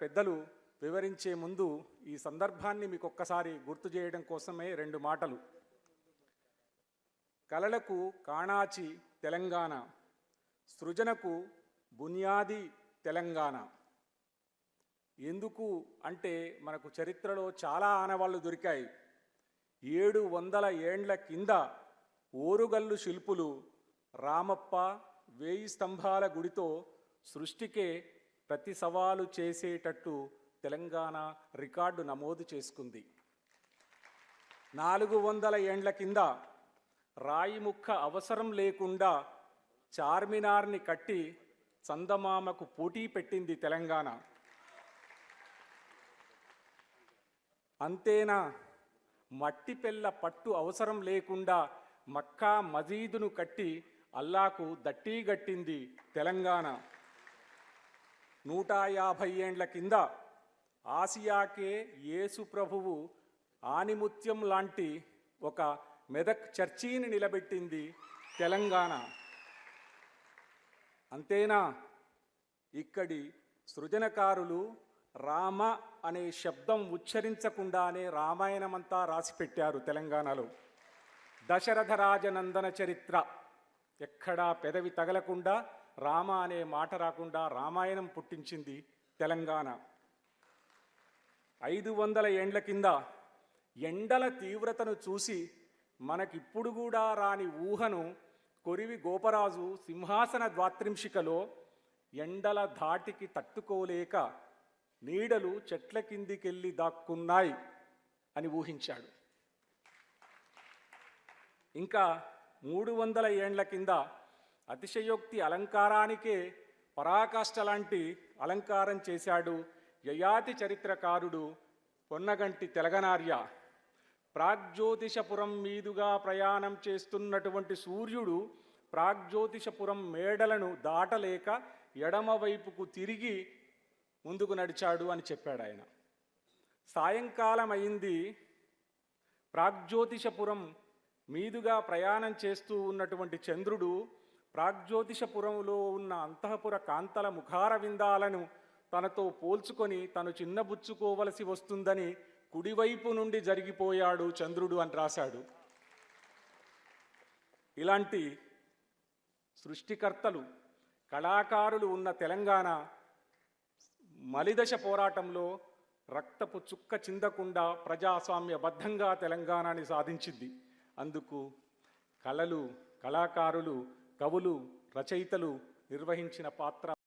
పెద్దలు వివరించే ముందు ఈ సందర్భాన్ని మీకు ఒక్కసారి గుర్తు చేయడం కోసమే రెండు మాటలు. కళలకు కాణాచి తెలంగాణ సృజనకు బునియాది తెలంగాణ. ఎందుకు అంటే మనకు చరిత్రలో చాలా ఆనవాళ్ళు దొరికాయి. ఏడు వందల ఏండ్ల కింద ఓరుగల్లు శిల్పులు రామప్ప వేయి స్తంభాల గుడితో సృష్టికే ప్రతి సవాలు చేసేటట్టు తెలంగాణ రికార్డు నమోదు చేసుకుంది. నాలుగు వందల ఏండ్ల కింద రాయి ముక్క అవసరం లేకుండా చార్మినార్ని కట్టి చందమామకు పోటీ పెట్టింది తెలంగాణ. అంతేనా? మట్టి పెళ్ళ పట్టు అవసరం లేకుండా మక్కా మజీదును కట్టి అల్లాకు దట్టీగట్టింది తెలంగాణ. నూట యాభై ఏండ్ల కింద ఆసియాకే యేసు ప్రభువు ఆనిముత్యం లాంటి ఒక మెదక్ చర్చీని నిలబెట్టింది తెలంగాణ. అంతేనా? ఇక్కడి సృజనకారులు రామ అనే శబ్దం ఉచ్చరించకుండానే రామాయణమంతా రాసిపెట్టారు తెలంగాణలో. దశరథరాజనందన చరిత్ర ఎక్కడా పెదవి తగలకుండా రామ అనే మాట రాకుండా రామాయణం పుట్టించింది తెలంగాణ. ఐదు వందల ఏండ్ల కింద ఎండల తీవ్రతను చూసి మనకిప్పుడు కూడా రాని ఊహను కొరివి గోపరాజు సింహాసన ద్వాత్రింశికలో ఎండల ధాటికి తట్టుకోలేక నీడలు చెట్ల కిందికెళ్ళి దాక్కున్నాయి అని ఊహించాడు. ఇంకా మూడు వందల ఏండ్ల కింద అతిశయోక్తి అలంకారానికే పరాకాష్ట లాంటి అలంకారం చేశాడు యయాతి చరిత్రకారుడు పొన్నగంటి తెలగనార్య. ప్రాగ్జ్యోతిషపురం మీదుగా ప్రయాణం చేస్తున్నటువంటి సూర్యుడు ప్రాగ్జ్యోతిషపురం మేడలను దాటలేక ఎడమవైపుకు తిరిగి ముందుకు నడిచాడు అని చెప్పాడు ఆయన. సాయంకాలం అయింది ప్రాగ్జ్యోతిషపురం మీదుగా ప్రయాణం చేస్తూ ఉన్నటువంటి చంద్రుడు ప్రాగ్జ్యోతిషపురంలో ఉన్న అంతఃపుర కాంతల ముఖార విందాలను తనతో పోల్చుకొని తను చిన్నబుచ్చుకోవలసి వస్తుందని కుడివైపు నుండి జరిగిపోయాడు చంద్రుడు అని రాశాడు. ఇలాంటి సృష్టికర్తలు కళాకారులు ఉన్న తెలంగాణ మలిదశ పోరాటంలో రక్తపు చుక్క చిందకుండా ప్రజాస్వామ్యబద్ధంగా తెలంగాణని సాధించింది. అందుకు కళలు కళాకారులు కవులు రచయితలు నిర్వహించిన పాత్ర